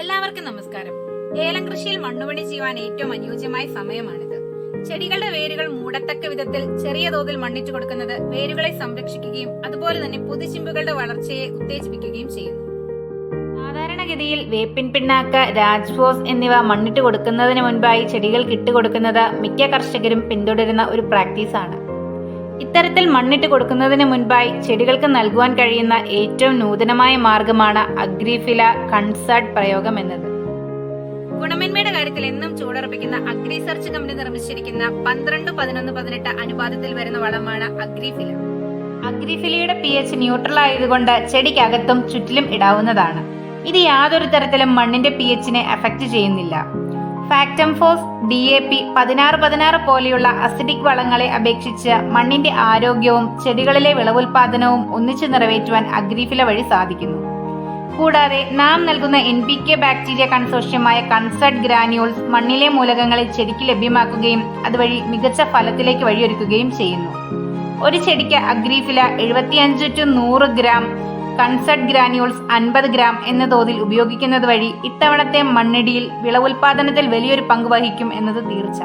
എല്ലാവർക്കും നമസ്കാരം. ഏലം കൃഷിയിൽ മണ്ണുപണി ചെയ്യുവാൻ ഏറ്റവും അനുയോജ്യമായ സമയമാണിത്. ചെടികളുടെ വേരുകൾ മൂടത്തക്ക വിധത്തിൽ ചെറിയ തോതിൽ മണ്ണിട്ട് കൊടുക്കുന്നത് വേരുകളെ സംരക്ഷിക്കുകയും അതുപോലെ തന്നെ പുതുചിമ്പുകളുടെ വളർച്ചയെ ഉത്തേജിപ്പിക്കുകയും ചെയ്യുന്നു. സാധാരണഗതിയിൽ വേപ്പിൻ പിണ്ണാക്ക് രാജ്ഫോസ് എന്നിവ മണ്ണിട്ട് കൊടുക്കുന്നതിന് മുൻപായി ചെടികൾക്ക് ഇട്ട് കൊടുക്കുന്നത് മിക്ക കർഷകരും പിന്തുടരുന്ന ഒരു പ്രാക്ടീസാണ്. ഇത്തരത്തിൽ മണ്ണിട്ട് കൊടുക്കുന്നതിന് മുൻപായി ചെടികൾക്ക് നൽകുവാൻ കഴിയുന്ന ഏറ്റവും നൂതനമായ മാർഗമാണ് അഗ്രിഫില കൺസർട്ട് പ്രയോഗം എന്നത്. ഗുണമേന്മയുടെ കാര്യത്തിൽ എന്നും ചൂടർപ്പിക്കുന്ന അഗ്രി സെർച്ച് കമ്പനി നിർമ്മിച്ചിരിക്കുന്ന പന്ത്രണ്ട് പതിനൊന്ന് പതിനെട്ട് അനുപാതത്തിൽ വരുന്ന വളമാണ് അഗ്രിഫില. അഗ്രിഫിലയുടെ പി എച്ച് ന്യൂട്രൽ ആയതുകൊണ്ട് ചെടിക്കകത്തും ചുറ്റിലും ഇടാവുന്നതാണ്. ഇത് യാതൊരു തരത്തിലും മണ്ണിന്റെ പി എച്ചിനെ അഫക്റ്റ് ചെയ്യുന്നില്ല. ഫാക്ടംഫോസ് ഡി എ പി പതിനാറ് പതിനാറ് പോലെയുള്ള അസിഡിക് വളങ്ങളെ അപേക്ഷിച്ച് മണ്ണിന്റെ ആരോഗ്യവും ചെടികളിലെ വിളവുൽപാദനവും ഒന്നിച്ചു നിറവേറ്റുവാൻ അഗ്രിഫില വഴി സാധിക്കുന്നു. കൂടാതെ നാം നൽകുന്ന എൻ പി കെ ബാക്ടീരിയ കൺസോഷ്യമായ കൺസർട്ട് ഗ്രാന്യൂൾസ് മണ്ണിലെ മൂലകങ്ങളെ ചെടിക്ക് ലഭ്യമാക്കുകയും അതുവഴി മികച്ച ഫലത്തിലേക്ക് വഴിയൊരുക്കുകയും ചെയ്യുന്നു. ഒരു ചെടിക്ക് അഗ്രിഫില എഴുപത്തിയഞ്ച് ടു നൂറ് ഗ്രാം കൺസർട്ട് ഗ്രാന്യൂൾസ് അൻപത് ഗ്രാം എന്ന തോതിൽ ഉപയോഗിക്കുന്നത് വഴി ഇത്തവണത്തെ മണ്ണിടിയിൽ വിളവുൽപാദനത്തിൽ വലിയൊരു പങ്ക് വഹിക്കും എന്നത് തീർച്ച.